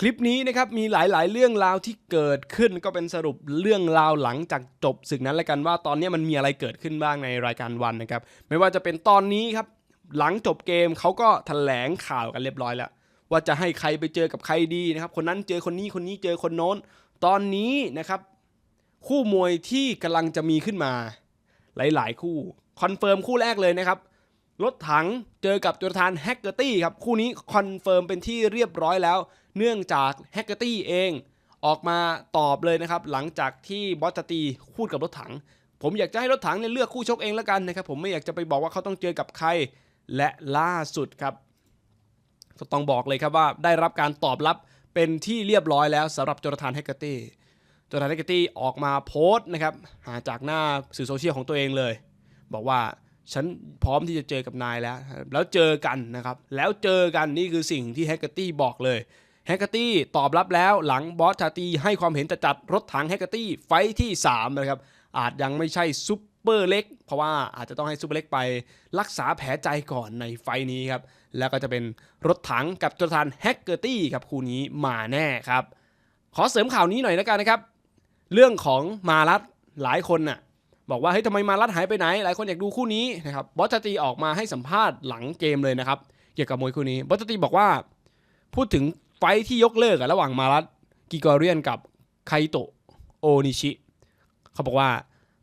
คลิปนี้นะครับมีหลายๆ เรื่องราวที่เกิดขึ้นก็เป็นสรุปเรื่องราวหลังจากจบศึกนั้นแล้วกันว่าตอนนี้มันมีอะไรเกิดขึ้นบ้างในรายการวันนะครับไม่ว่าจะเป็นตอนนี้ครับหลังจบเกมเขาก็แถลงข่าวกันเรียบร้อยแล้ว ว่าจะให้ใครไปเจอกับใครดีนะครับคนนั้นเจอคนนี้คนนี้เจอคนโน้น ตอนนี้นะครับคู่มวยที่กำลังจะมีขึ้นมา หลาย ๆ คู่คอนเฟิร์มคู่แรกเลยนะครับรถถังเจอกับจุลธานแฮกเกอร์ตี้ครับคู่นี้คอนเฟิร์มเป็นที่เรียบร้อยแล้ว เนื่องจากแฮกเกอร์ตี้เองออกมาตอบเลยนะครับ หลังจากที่บอสตตีพูดกับรถถัง ผมอยากจะให้รถถังเนี่ยเลือกคู่ชกเองแล้วกันนะครับ ผมไม่อยากจะไปบอกว่าเขาต้องเจอกับใคร และล่าสุดครับก็ต้องบอกเลยครับว่าได้รับการตอบรับเป็นที่เรียบร้อยแล้วสำหรับจอร์แดนแฮกเกอร์ตี้จอร์แดนแฮกเกอร์ตี้ออกมาโพสต์นะครับ หาจากหน้าสื่อโซเชียลของตัวเองเลย บอกว่าฉันพร้อมที่จะเจอกับนายแล้ว แล้วเจอกันนะครับ แล้วเจอกันนี่คือสิ่งที่แฮกเกอร์ตี้บอกเลย แฮกเกอร์ตี้ตอบรับแล้วหลังบอสชาตีให้ความเห็นจะจัดรถถังแฮกเกอร์ตี้ไฟที่ 3 นะครับ อาจยังไม่ใช่ซุปเปอร์เล็ก เพราะว่าอาจจะต้องให้ซุปเปอร์เล็กไปรักษาแผลใจก่อนในไฟนี้ครับ แล้วก็จะเป็นรถถังกับจอร์แดนแฮกเกอร์ตี้ครับคู่นี้มาแน่ครับ ขอเสริมข่าวนี้หน่อยแล้วกันนะครับ เรื่องของมารัตหลายคนน่ะบอกว่าเฮ้ยทำไมมารัดหายไปไหน หลายคนอยากดูคู่นี้นะครับบอสจตีออกมาให้สัมภาษณ์หลังเกมเลยนะครับเกี่ยวกับมวยคู่นี้บอสจตีบอกว่า พูดถึง ไฟที่ยกเลิกอะระหว่างมารัดกิกอเรียนกับไคโตโอนิชิ เขาบอกว่า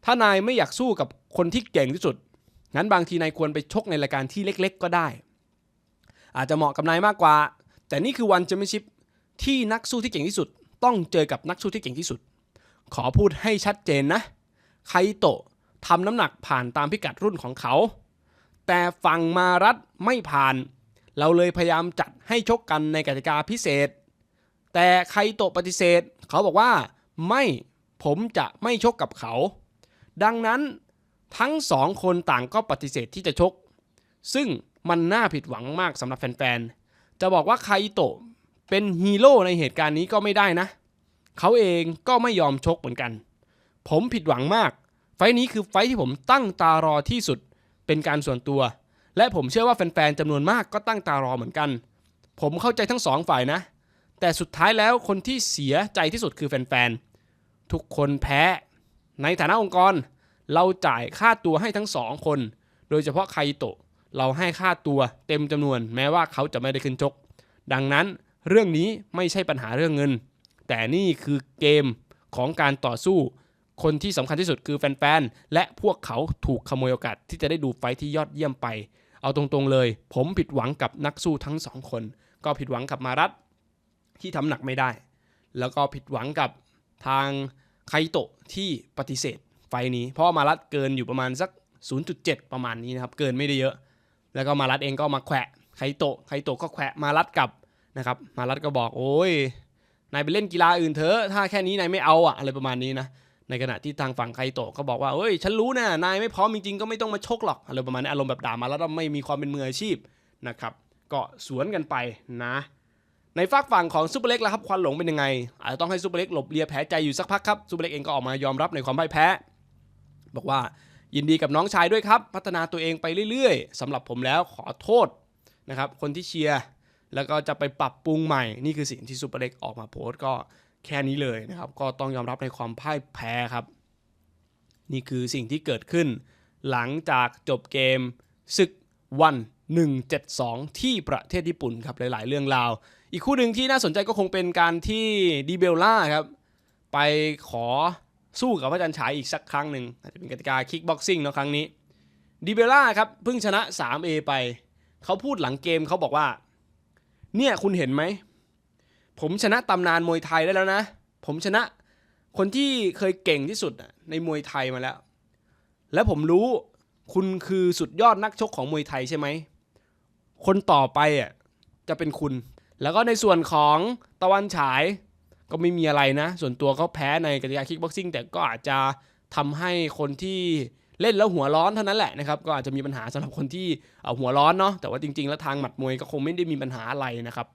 ถ้านายไม่อยากสู้กับคนที่เก่งที่สุด งั้นบางทีนายควรไปชกในรายการที่เล็กๆ ก็ได้ อาจจะเหมาะกับนายมากกว่า แต่นี่คือวันแชมเปี้ยนชิพที่นักสู้ที่เก่งที่สุด ต้องเจอกับนักสู้ที่เก่งที่สุด ขอพูดให้ชัดเจนนะ ไคโตะทำน้ำหนักผ่านตามพิกัดรุ่นของเขา แต่ฝั่งมารัดไม่ผ่าน เราเลยพยายามจัดให้ชกกันในกติกาพิเศษ แต่ไคโตะปฏิเสธ เขาบอกว่าไม่ผมจะไม่ชกกับเขา ดังนั้นทั้งสองคนต่างก็ปฏิเสธที่จะชก ซึ่งมันน่าผิดหวังมากสำหรับแฟนๆ จะบอกว่าไคโตะเป็นฮีโร่ในเหตุการณ์นี้ก็ไม่ได้นะ เขาเองก็ไม่ยอมชกเหมือนกัน ผมผิดหวังมาก ไฟท์นี้คือไฟที่ผมตั้งตารอที่สุด เป็นการส่วนตัว และผมเชื่อว่าแฟนๆจำนวนมากก็ตั้งตารอเหมือนกัน ผมเข้าใจทั้งสองฝ่ายนะ แต่สุดท้ายแล้วคนที่เสียใจที่สุดคือแฟนๆ ทุกคนแพ้ ในฐานะองค์กร เราจ่ายค่าตัวให้ทั้งสองคน โดยเฉพาะไคโตะ เราให้ค่าตัวเต็มจำนวน แม้ว่าเขาจะไม่ได้ขึ้นชก ดังนั้นเรื่องนี้ไม่ใช่ปัญหาเรื่องเงิน แต่นี่คือเกมของการต่อสู้ คนที่สำคัญที่สุดคือแฟนๆ และพวกเขาถูกขโมยโอกาสที่จะได้ดูไฟท์ที่ยอดเยี่ยมไป เอาตรงๆเลย ผมผิดหวังกับนักสู้ทั้งสองคน ก็ผิดหวังกับมารัตที่ทำหนักไม่ได้ แล้วก็ผิดหวังกับทางไคโตะที่ปฏิเสธไฟนี้ เพราะมารัตเกินอยู่ประมาณสัก 0.7 ประมาณนี้นะครับ เกินไม่ได้เยอะ แล้วก็มารัตเองก็มาแขวะไคโตะไคโตะก็แขวะมารัตกับนะครับ มารัตก็บอกโอ้ยนายไปเล่นกีฬาอื่นเถอะ ถ้าแค่นี้นายไม่เอาอะอะไรประมาณนี้นะ ในขณะที่ทางฝั่งไคโตะก็บอกว่าเอ้ย ฉันรู้นะนายไม่พร้อมจริงๆก็ไม่ต้องมาชกหรอกอะไรประมาณนี้อารมณ์แบบด่ามาแล้วไม่มีความเป็นมืออาชีพนะครับก็สวนกันไปนะ ในฝากฝั่งของซูเปอร์เล็กแล้วครับควันหลงเป็นยังไง อาจจะต้องให้ซูเปอร์เล็กหลบเลียแผลใจอยู่สักพักครับซูเปอร์เล็กเองก็ออกมายอมรับในความพ่ายแพ้ บอกว่ายินดีกับน้องชายด้วยครับ พัฒนาตัวเองไปเรื่อยๆสำหรับผมแล้วขอโทษนะครับคนที่เชียร์แล้วก็จะไปปรับปรุงใหม่นี่คือสิ่งที่ซูเปอร์เล็กออกมาโพสต์ก็ แค่นี้เลยนะครับ ก็ต้องยอมรับในความพ่ายแพ้ครับ นี่คือสิ่งที่เกิดขึ้น หลังจากจบเกมศึกวัน 172 ที่ประเทศญี่ปุ่นครับหลายๆ เรื่องราว อีกคู่หนึ่งที่น่าสนใจก็คงเป็นการที่ดีเบลล่าครับ ไปขอสู้กับพระจันทร์ฉายอีกสักครั้งหนึ่งอาจจะเป็นกติกาคิกบ็อกซิ่งเนาะครั้งนี้ดีเบลล่าครับเพิ่งชนะ 3A ไป เขาพูดหลังเกมเขาบอกว่า เนี่ยคุณเห็นไหม ผมชนะตำนานมวยไทยได้แล้วนะ ผมชนะคนที่เคยเก่งที่สุดในมวยไทยมาแล้ว และผมรู้คุณคือสุดยอดนักชกของมวยไทยใช่ไหม คนต่อไปอะจะเป็นคุณ แล้วก็ในส่วนของตะวันฉายก็ไม่มีอะไรนะ ส่วนตัวเขาแพ้ในกติกาคิกบ็อกซิ่งแต่ก็อาจจะทำให้คนที่เล่นแล้วหัวร้อนเท่านั้นแหละนะครับ ก็อาจจะมีปัญหาสำหรับคนที่หัวร้อนเนาะแต่ว่าจริงๆ แล้วทางหมัดมวยก็คงไม่ได้มีปัญหาอะไรนะครับ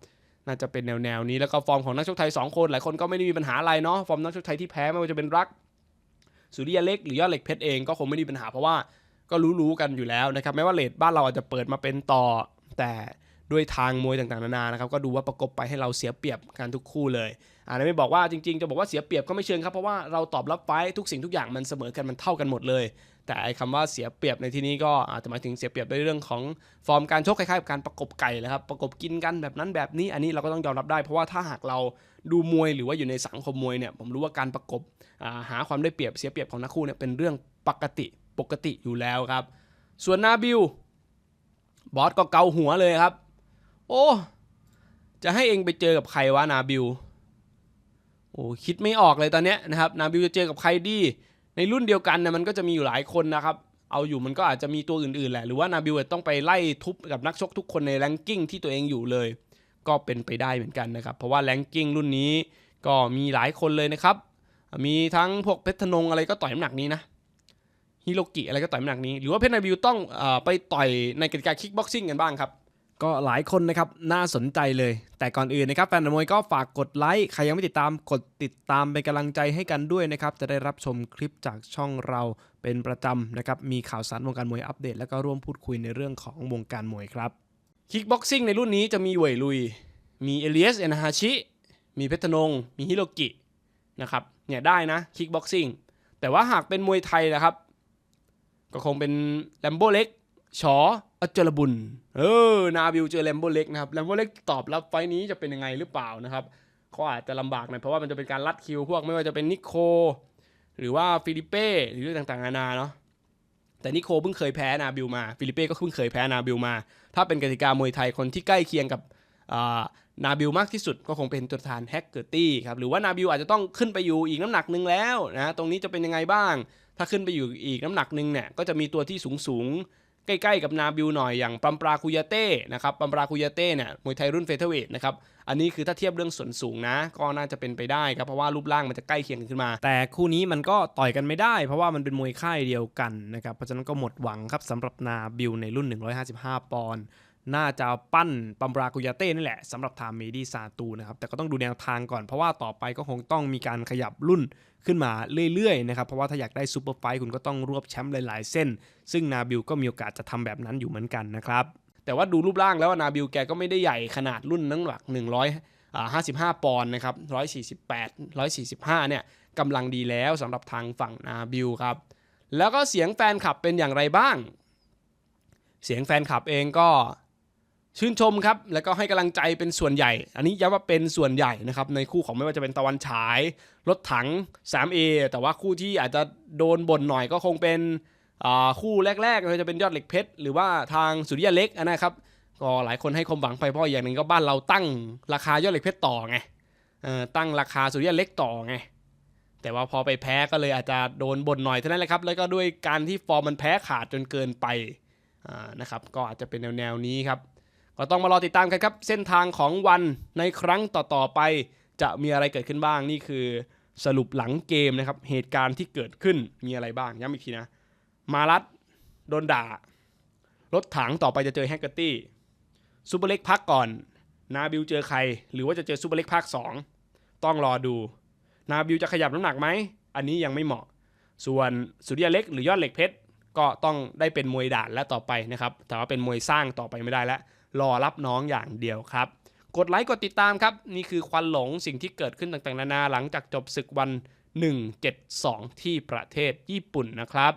น่าจะเป็นแนวๆนี้แล้วก็ฟอร์มของนักชกไทย 2 คน หลายคนก็ไม่ได้มีปัญหาอะไรเนาะฟอร์มนักชกไทยที่แพ้ไม่ว่าจะเป็นรักสุริยะเล็กหรือยอดเหล็กเพชรเองก็คงไม่ได้มีปัญหาเพราะว่าก็รู้ๆกันอยู่แล้วนะครับแม้ว่าเลทบ้านเราอาจจะเปิดมาเป็นต่อแต่ ด้วยทางมวยต่างๆนานานะครับก็ดูว่าประกบไปให้เราเสียเปรียบกันทุกคู่เลยอ่าไม่บอกว่าจริงๆ จะบอกว่าเสียเปรียบก็ไม่เชิงครับเพราะว่าเราตอบรับไฟทุกสิ่งทุกอย่างมันเสมอกันมันเท่ากันหมดเลย แต่ไอ้คำว่าเสียเปรียบในที่นี้ก็อาจจะหมายถึงเสียเปรียบในเรื่องของฟอร์มการชกคล้ายๆกับการประกบไก่เลยครับประกบกินกันแบบนั้นแบบนี้อันนี้เราก็ต้องยอมรับได้เพราะว่าถ้าหากเราดูมวยหรือว่าอยู่ในสังคมมวยเนี่ยผมรู้ว่าการประกบาหาความได้เปรียบเสียเปรียบของนักคู่เนี่ยเป็นเรื่องปกติปกติอยู่แล้วครับ ส่วนนาบิลบอสก็เกาหัวเลยครับ โอ้ จะให้เองไปเจอกับใครวะนาบิลโอ้คิดไม่ออกเลยตอนเนี้ยนะครับนาบิลจะเจอกับใครดี ในรุ่นเดียวกันเนี่ยมันก็จะมีอยู่หลายคนนะครับ เอาอยู่มันก็อาจจะมีตัวอื่นๆแหละ หรือว่านาบิลต้องไปไล่ทุบกับนักชกทุกคนในแรงกิ้งที่ตัวเองอยู่เลย ก็เป็นไปได้เหมือนกันนะครับ เพราะว่าแรงกิ้งรุ่นนี้ก็มีหลายคนเลยนะครับ มีทั้งพวกเพชรธนงอะไรก็ต่อยน้ำหนักนี้นะฮิโรกิอะไรก็ต่อยน้ำหนักนี้ หรือว่าเพชรนาบิวต้องออไปต่อยในกติกาคิกบ็อกซิ่งกันบ้างครับ ก็หลายคนนะครับน่าสนใจเลย แต่ก่อนอื่นนะครับแฟนมวยก็ฝากกดไลค์ใครยังไม่ติดตามกดติดตามเป็นกำลังใจให้กันด้วยนะครับจะได้รับชมคลิปจากช่องเราเป็นประจำนะครับมีข่าวสารวงการมวยอัปเดต แล้วก็ร่วมพูดคุยในเรื่องของวงการมวยครับคิกบ็อกซิ่งในรุ่นนี้จะมีเวยลุย มีเอเลียสเอนาฮาชิ มีเพชรนง มีฮิโรกินะครับเนี่ยได้นะคิกบ็อกซิ่งแต่ว่าหากเป็นมวยไทยนะครับก็คงเป็นแลมโบเล็ก ชออัจรบุญ เออ นาบิวเจอแลมโบเล็กนะครับแลมโบเล็กตอบรับไฟล์นี้จะเป็นยังไงหรือเปล่านะครับก็อาจจะลำบากหน่อยเพราะว่ามันจะเป็นการลัดคิวพวกไม่ว่าจะเป็นนิโค หรือว่าฟิลิเป้หรือเรื่องต่างๆนานาเนาะแต่นิโคเพิ่งเคยแพ้นาบิวมาฟิลิเป้ก็เพิ่งเคยแพ้นาบิวมา ถ้าเป็นกติกามวยไทยคนที่ใกล้เคียงกับนาบิวมากที่สุดก็คงเป็นตัวแทนแฮกเกอร์ตี้ครับหรือว่านาบิวอาจจะต้องขึ้นไปอยู่อีกน้ำหนักหนึ่งแล้วนะตรงนี้จะเป็นยังไงบ้าง ถ้าขึ้นไปอยู่อีกน้ำหนักหนึ่งเนี่ยก็จะมีตัวที่สูงสูง ใกล้ๆกับนาบิวหน่อยอย่างปัมปราคุยาเต้นะครับปัมปราคุยาเต้เนี่ยมวยไทยรุ่นเฟเธอร์เวทนะครับอันนี้คือถ้าเทียบเรื่องส่วนสูงนะ ก็น่าจะเป็นไปได้ครับเพราะว่ารูปร่างมันจะใกล้เคียงกันขึ้นมา แต่คู่นี้มันก็ต่อยกันไม่ได้ เพราะว่ามันเป็นมวยค่ายเดียวกันนะครับเพราะฉะนั้นก็หมดหวังครับสำหรับนาบิวในรุ่น 155 ปอนด์ น่าจะปั้นปัมบรากุยาเต้นี่แหละสำหรับทามเมดีซาตูนะครับ แต่ก็ต้องดูแนวทางก่อนเพราะว่าต่อไปก็คงต้องมีการขยับรุ่นขึ้นมาเรื่อยๆนะครับ เพราะว่าถ้าอยากได้ซูเปอร์ไฟท์คุณก็ต้องรวบแชมป์หลายๆ เส้น ซึ่งนาบิลก็มีโอกาสจะทำแบบนั้นอยู่เหมือนกันนะครับ แต่ว่าดูรูปร่างแล้วนาบิลแกก็ไม่ได้ใหญ่ขนาดรุ่นน้ำหนัก100อ่า55 ปอนด์นะครับ148 145 เนี่ยกำลังดีแล้วสำหรับทางฝั่งนาบิลครับแล้วก็เสียงแฟนคลับเป็นอย่างไรบ้าง เสียงแฟนคลับเองก็ ชื่นชมครับ แล้วก็ให้กำลังใจเป็นส่วนใหญ่ อันนี้ย้ำว่าเป็นส่วนใหญ่นะครับ ในคู่ของไม่ว่าจะเป็นตะวันฉาย รถถัง 3A แต่ว่าคู่ที่อาจจะโดนบ่นหน่อยก็คงเป็นคู่แรกๆเลยจะเป็นยอดเหล็กเพชรหรือว่าทางสุริยะเล็กนะครับ ก็หลายคนให้ความหวังไปเพราะอย่างหนึ่งก็บ้านเราตั้งราคายอดเหล็กเพชรต่อไงตั้งราคาสุริยะเล็กต่อไง แต่ว่าพอไปแพ้ก็เลยอาจจะโดนบ่นหน่อยเท่านั้นแหละครับ แล้วก็ด้วยการที่ฟอร์มมันแพ้ขาดจนเกินไปนะครับ ก็อาจจะเป็นแนวๆนี้ครับ ก็ต้องมารอติดตามกันครับ เส้นทางของวันในครั้งต่อๆไป จะมีอะไรเกิดขึ้นบ้างนี่คือ สรุปหลังเกมนะครับ เหตุการณ์ที่เกิดขึ้นมีอะไรบ้างย้ำอีกทีนะ มารัดโดนด่า รถถังต่อไปจะเจอแฮกเกอร์ตี้ซูเปอร์เล็กพักก่อน นาบิวเจอใคร หรือว่าจะเจอซูเปอร์เล็กภาค 2 ต้องรอดู นาบิวจะขยับน้ำหนักไหม อันนี้ยังไม่เหมาะ ส่วนสุริยะเล็กหรือยอดเหล็กเพชรก็ต้องได้เป็นมวยด่านและต่อไปนะครับแต่ว่าเป็นมวยสร้างต่อไปไม่ได้แล้ว รอรับน้องอย่างเดียวครับ กดไลค์กดติดตามครับ นี่คือควันหลงสิ่งที่เกิดขึ้นต่างๆ นานาหลังจากจบศึกวัน 172 ที่ประเทศญี่ปุ่นนะครับ